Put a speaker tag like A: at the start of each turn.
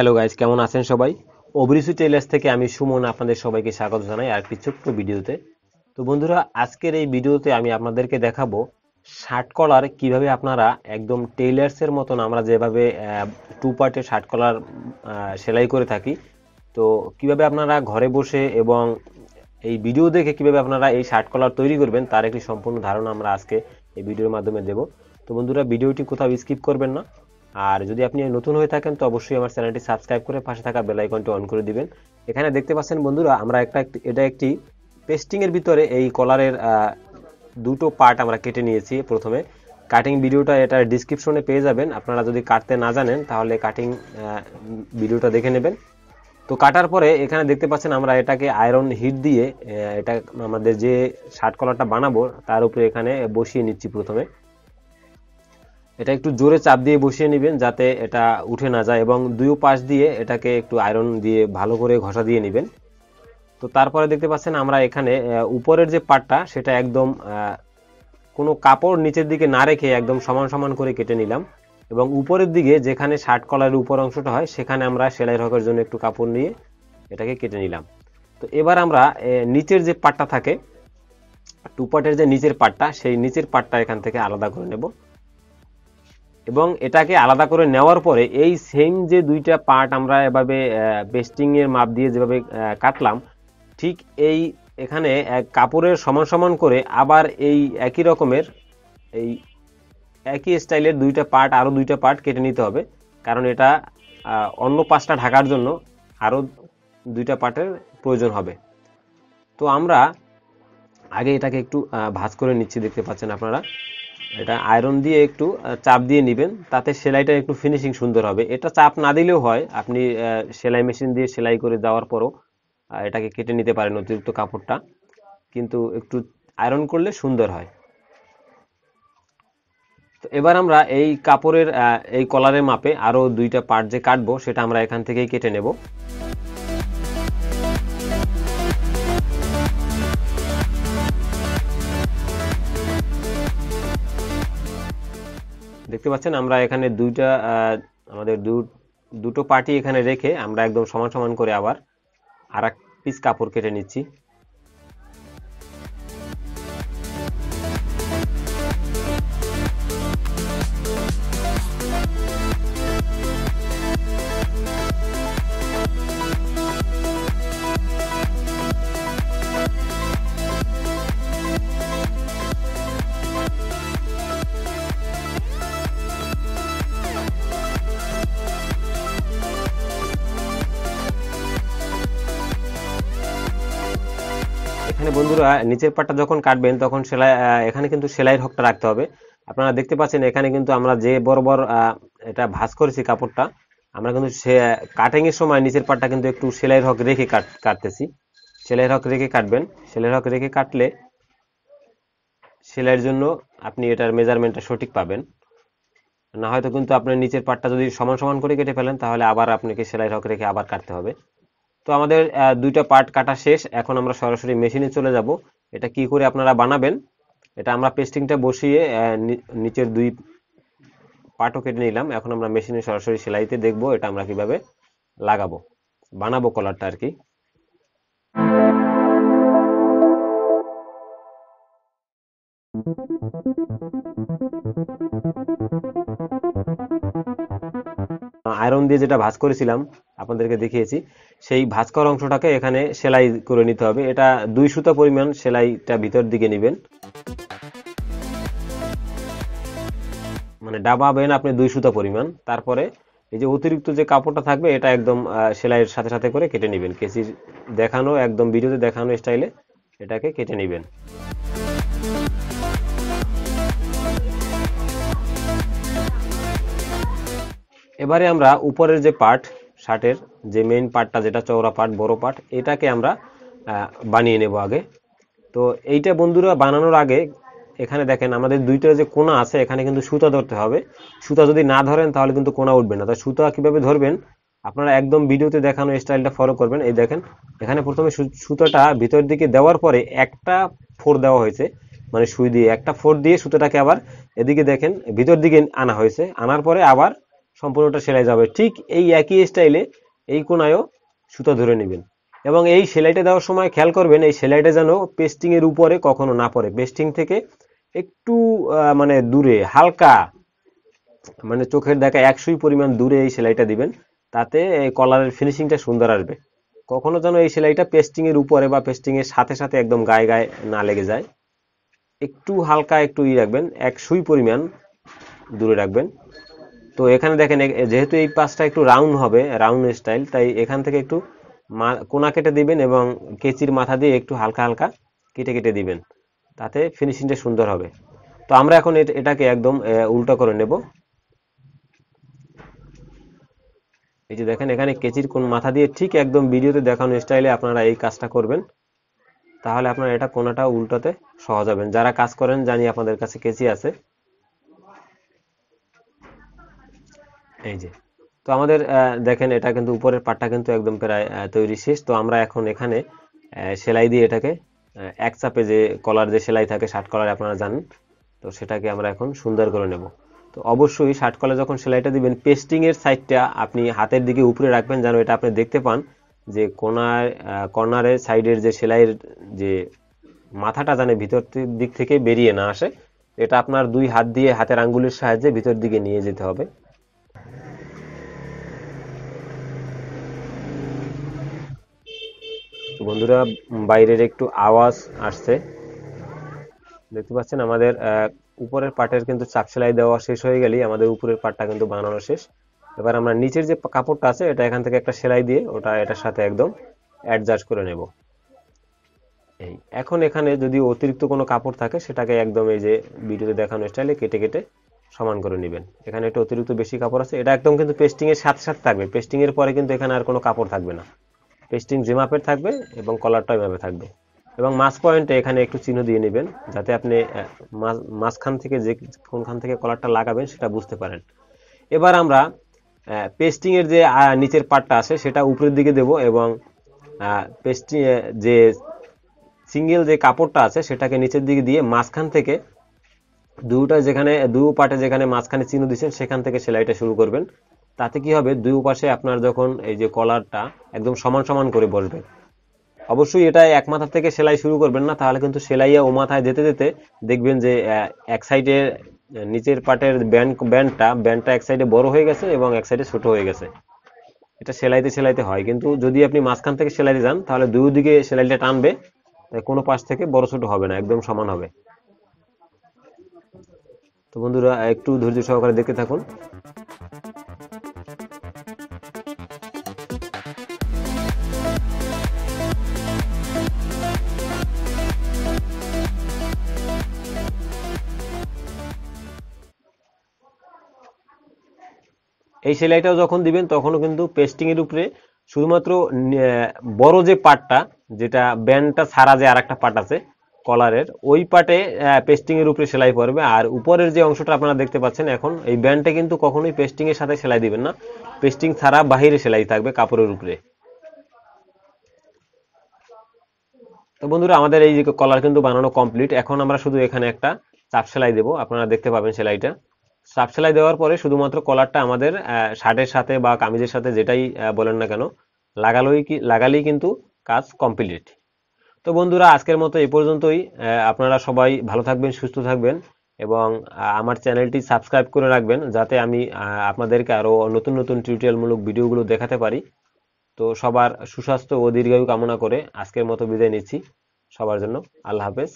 A: Hello guys কেমন আছেন সবাই? অবরিসু টেলার্স থেকে আমি সুমন আপনাদের সবাইকে স্বাগত জানাই আর একটি ছোট্ট ভিডিওতে। তো বন্ধুরা, আজকের এই ভিডিওতে আমি আপনাদেরকে দেখাবো শার্ট কলার কীভাবে আপনারা একদম টেইলার্সের মতন আমরা যেভাবে টু পার্টের শার্ট কলার সেলাই করে থাকি। তো কীভাবে আপনারা ঘরে বসে এবং এই ভিডিও দেখে কীভাবে আপনারা এই শার্ট কলার তৈরি করবেন, তার একটি সম্পূর্ণ ধারণা আমরা আজকে এই ভিডিওর মাধ্যমে দেব। তো বন্ধুরা, ভিডিওটি কোথাও স্কিপ করবেন না। আর যদি আপনি নতুন হয়ে থাকেন, তো অবশ্যই আমার চ্যানেলটি সাবস্ক্রাইব করে পাশে থাকা বেল আইকনটি অন করে দিবেন। এখানে দেখতে পাচ্ছেন বন্ধুরা, আমরা একটা এটা একটি পেস্টিং এর ভিতরে এই কলারের দুটো পার্ট আমরা কেটে নিয়েছি প্রথমে। কাটিং ভিডিওটা এটা ডিসক্রিপশনে পেয়ে যাবেন। আপনারা যদি কাটতে না জানেন, তাহলে কাটিং ভিডিওটা দেখে নেবেন। তো কাটার পরে এখানে দেখতে পাচ্ছেন আমরা এটাকে আয়রন হিট দিয়ে এটা আমাদের যে শার্ট কলারটা বানাবো, তার উপরে এখানে বসিয়ে নিচ্ছি প্রথমে। এটা একটু জোরে চাপ দিয়ে বসিয়ে নেবেন যাতে এটা উঠে না যায় এবং দুই পাশ দিয়ে এটাকে একটু আয়রন দিয়ে ভালো করে ঘষা দিয়ে নেবেন। তো তারপরে দেখতে পাচ্ছেন আমরা এখানে উপরের যে পাটটা, সেটা একদম কোনো কাপড় নিচের দিকে না রেখে একদম সমান সমান করে কেটে নিলাম এবং উপরের দিকে যেখানে শার্ট কলারের উপর অংশটা হয়, সেখানে আমরা সেলাই রকের জন্য একটু কাপড় নিয়ে এটাকে কেটে নিলাম। তো এবার আমরা নিচের যে পাটটা থাকে টু যে নিচের পাটটা, সেই নিচের পাটটা এখান থেকে আলাদা করে নেব। এবং এটাকে আলাদা করে নেওয়ার পরে এই সেম যে দুইটা পার্ট আমরা এভাবে পেস্টিং এর মাপ দিয়ে যেভাবে কাটলাম, ঠিক এই এখানে কাপড়ের সমান সমান করে আবার এই একই রকমের এই একই স্টাইলের দুইটা পার্ট আরও দুইটা পার্ট কেটে নিতে হবে। কারণ এটা অন্য পাঁচটা ঢাকার জন্য আরও দুইটা পার্টের প্রয়োজন হবে। তো আমরা আগে এটাকে একটু ভাজ করে নিচ্ছি, দেখতে পাচ্ছেন আপনারা। এটা আয়রন দিয়ে একটু চাপ দিয়ে নেবেন, তাতে সেলাইটা একটু ফিনিশিং সুন্দর হবে। এটা চাপ না দিলেও হয়, আপনি সেলাই মেশিন দিয়ে সেলাই করে দেওয়ার পরও এটাকে কেটে নিতে পারেন অতিরিক্ত কাপড়টা, কিন্তু একটু আয়রন করলে সুন্দর হয়। তো এবার আমরা এই কাপড়ের এই কলারের মাপে আরও দুইটা পার্ট যে কাটবো, সেটা আমরা এখান থেকেই কেটে নেব। দেখতে পাচ্ছেন, আমরা এখানে দুইটা আমাদের দুটো পার্টি এখানে রেখে আমরা একদম সমান সমান করে আবার আর এক পিস কাপড় কেটে নিচ্ছি। এখানে বন্ধুরা, নিচের পাটটা যখন কাটবেন তখন সেলাই এখানে কিন্তু সেলাইয়ের হকটা রাখতে হবে। আপনারা দেখতে পাচ্ছেন এখানে কিন্তু আমরা যে বরাবর এটা ভাঁজ করেছি কাপড়টা, আমরা কিন্তু সে কাটিং এর সময় নিচের পাটটা কিন্তু একটু সেলাইয়ের হক রেখে কাটতেছি। সেলাইয়ের হক রেখে কাটবেন। সেলাইয়ের হক রেখে কাটলে সেলাইয়ের জন্য আপনি এটার মেজারমেন্টটা সঠিক পাবেন। না হয়তো কিন্তু আপনার নিচের পাটটা যদি সমান সমান করে কেটে ফেলেন, তাহলে আবার আপনাকে সেলাইয়ের হক রেখে আবার কাটতে হবে। তো আমাদের দুইটা পার্ট কাটা শেষ। এখন আমরা সরাসরি মেশিনে চলে যাব। এটা কি করে আপনারা বানাবেন, এটা আমরা পেস্টিংটা বসিয়ে নিচের দুই পার্টও কেটে নিলাম। এখন আমরা মেশিনে সরাসরি সেলাইতে দেখব এটা আমরা কীভাবে লাগাবো, বানাবো কলারটা আর কি। আয়রন দিয়ে যেটা ভাজ করেছিলাম, আপনাদেরকে দেখিয়েছি। সেই ভাজ করা অংশটাকে এখানে সেলাই করে নিতে হবে। এটা দুই সুতা পরিমাণ সেলাইটা ভিতর দিকে নেবেন। মানে ডাবাবেন আপনি দুই সুতা পরিমাণ। তারপরে এই যে অতিরিক্ত যে কাপড়টা থাকবে, এটা একদম সেলাইয়ের সাথে সাথে করে কেটে নেবেন। কেসির দেখানো, একদম ভিডিওতে দেখানো স্টাইলে এটাকে কেটে নেবেন। এবারে আমরা উপরের যে পার্ট শার্টের যে মেইন পার্টটা যেটা চওড়া পার্ট বড় পার্ট এটাকে আমরা বানিয়ে নেব আগে। তো এইটা বন্ধুরা বানানোর আগে, এখানে দেখেন আমাদের দুইটা যে কোনা আছে, এখানে কিন্তু সুতা ধরতে হবে। সুতা যদি না ধরেন, তাহলে কিন্তু কোনা উঠবে না। তাই সুতা কীভাবে ধরবেন, আপনারা একদম ভিডিওতে দেখানো স্টাইলটা ফলো করবেন। এই দেখেন, এখানে প্রথমে সুতাটা ভিতর দিকে দেওয়ার পরে একটা ফোর দেওয়া হয়েছে মানে সুই দিয়ে। একটা ফোর দিয়ে সুতোটাকে আবার এদিকে দেখেন, ভিতর দিকে আনা হয়েছে। আনার পরে আবার সম্পূর্ণটা সেলাই যাবে। ঠিক এই একই স্টাইলে এই কোনায়ও সুতা ধরে নেবেন। এবং এই সেলাইটা দেওয়ার সময় খেয়াল করবেন, এই সেলাইটা যেন পেস্টিং এর উপরে কখনো না পড়ে। পেস্টিং থেকে একটু মানে দূরে, হালকা মানে চোখের দেখা একশোই পরিমাণ দূরে এই সেলাইটা দিবেন। তাতে কলারের ফিনিশিংটা সুন্দর আসবে। কখনো যেন এই সেলাইটা পেস্টিং এর উপরে বা পেস্টিং এর সাথে সাথে একদম গায়ে গায়ে না লেগে যায়। একটু হালকা একটু ই রাখবেন এক সুই পরিমাণ দূরে রাখবেন। তো এখানে দেখেন যেহেতু এই পাশটা একটু রাউন্ড হবে রাউন্ড স্টাইল তাই এখান থেকে একটু কোনা কেটে দিবেন এবং কেচির মাথা দিয়ে একটু হালকা হালকা কেটে কেটে দিবেন। তাতে ফিনিশিংটা সুন্দর হবে। তো আমরা এখন এটাকে একদম উল্টো করে নেব। এই যে দেখেন, এখানে কেচির কোন মাথা দিয়ে ঠিক একদম ভিডিওতে দেখানো স্টাইলে আপনারা এই কাজটা করবেন। তাহলে আপনারা এটা কোনাটা উল্টোতে সহজ হবেন। যারা কাজ করেন, জানি আপনাদের কাছে কেচি আছে। এই যে। তো আমাদের দেখেন এটা কিন্তু উপরের পাটটা কিন্তু একদম প্রায় তৈরি শেষ। তো আমরা এখন এখানে সেলাই দিয়ে এটাকে এক চাপে যে কলার যে সেলাই থাকে, শার্ট কলার আপনারা জানেন, তো সেটাকে আমরা এখন সুন্দর করে নেব। তো অবশ্যই শার্ট কলার যখন সেলাইটা দিবেন পেস্টিং এর সাইডটা আপনি হাতের দিকে উপরে রাখবেন যেন এটা আপনি দেখতে পান যে কোনার কর্নারের সাইডের যে সেলাইয়ের যে মাথাটা জানে ভিতর দিক থেকে বেরিয়ে না আসে, এটা আপনার দুই হাত দিয়ে হাতের আঙ্গুলের সাহায্যে ভিতর দিকে নিয়ে যেতে হবে। বন্ধুরা, বাইরের একটু আওয়াজ আসছে। দেখতে পাচ্ছেন আমাদের উপরের পাটের কিন্তু চাপ সেলাই দেওয়া শেষ হয়ে গেলেই আমাদের উপরের পাটটা কিন্তু বানানো শেষ। এবার আমরা নিচের যে কাপড়টা আছে, এটা এখান থেকে একটা সেলাই দিয়ে ওটা, এটার সাথে একদম অ্যাডজাস্ট করে নেব। এই, এখন এখানে যদি অতিরিক্ত কোনো কাপড় থাকে, সেটাকে একদম এই যে ভিডিওতে দেখানো স্টাইলে কেটে কেটে সমান করে নেবেন। এখানে একটু অতিরিক্ত বেশি কাপড় আছে, এটা একদম কিন্তু পেস্টিংয়ের সাথে সাথে থাকবে। পেস্টিংয়ের পরে কিন্তু এখানে আর কোনো কাপড় থাকবে না। পেস্টিং যে মাপের থাকবে এবং কলারটা ওই মাপে থাকবে। এবং মাছ পয়েন্টে এখানে একটু চিহ্ন দিয়ে নেবেন, যাতে আপনি মাঝ- মাঝখান থেকে যে কোনখান থেকে কলারটা লাগাবেন সেটা বুঝতে পারেন। এবার আমরা পেস্টিং এর যে নিচের পার্টটা আছে সেটা উপরের দিকে দেব এবং পেস্টিং যে সিঙ্গেল যে কাপড়টা আছে সেটাকে নিচের দিকে দিয়ে মাঝখান থেকে দুটা যেখানে দুই পাটে যেখানে মাঝখানে চিহ্ন দিচ্ছেন সেখান থেকে সেলাইটা শুরু করবেন। তাতে কি হবে? দুই পাশে আপনার যখন এই যে কলারটা একদম সমান সমান করে বসবে। অবশ্যই এটা এক মাথা থেকে সেলাই শুরু করবেন না, তাহলে কিন্তু সেলাইয়া ও মাথায় যেতে যেতে দেখবেন যে এক সাইডে নিচের পাটের ব্যান্ড ব্যান্ডটা ব্যান্ডটা এক সাইডে বড় হয়ে গেছে এবং এক সাইডে ছোট হয়ে গেছে। এটা সেলাইতে সেলাইতে হয়। কিন্তু যদি আপনি মাঝখান থেকে সেলাইতে যান, তাহলে দুই দিকে সেলাইটা টানবে কোনো পাশ থেকে বড় ছোট হবে না, একদম সমান হবে। তো বন্ধুরা, একটু ধৈর্য সহকারে দেখতে থাকুন। এই সেলাইটাও যখন দিবেন, তখনও কিন্তু পেস্টিং এর উপরে শুধুমাত্র বড় যে পার্টটা যেটা ব্যান্ডটা ছাড়া যে আরেকটা পার্ট আছে কলারের ওই পার্টে পেস্টিং এর উপরে সেলাই পড়বে। আর উপরের যে অংশটা আপনারা দেখতে পাচ্ছেন এখন, এই ব্যান্ডটা কিন্তু কখনোই পেস্টিং এর সাথে সেলাই দিবেন না। পেস্টিং ছাড়া বাহিরে সেলাই থাকবে কাপড়ের উপরে। তো বন্ধুরা, আমাদের এই যে কলার কিন্তু বানানো কমপ্লিট এখন আমরা শুধু এখানে একটা চাপ সেলাই দেবো। আপনারা দেখতে পাবেন সেলাইটা। চাপ সেলাই দেওয়ার পরে শুধুমাত্র কলারটা আমাদের শার্টের সাথে বা কামিজের সাথে যেটাই বলেন না কেন, লাগালোই কি, লাগালেই কিন্তু কাজ কমপ্লিট তো বন্ধুরা, আজকের মতো এই পর্যন্তই। আপনারা সবাই ভালো থাকবেন, সুস্থ থাকবেন এবং আমার চ্যানেলটি সাবস্ক্রাইব করে রাখবেন যাতে আমি আপনাদেরকে আরও নতুন নতুন টিউটোরিয়ালমূলক ভিডিওগুলো দেখাতে পারি। তো সবার সুস্বাস্থ্য ও দীর্ঘায়ু কামনা করে আজকের মতো বিদায় নিচ্ছি। সবার জন্য আল্লাহ হাফেজ।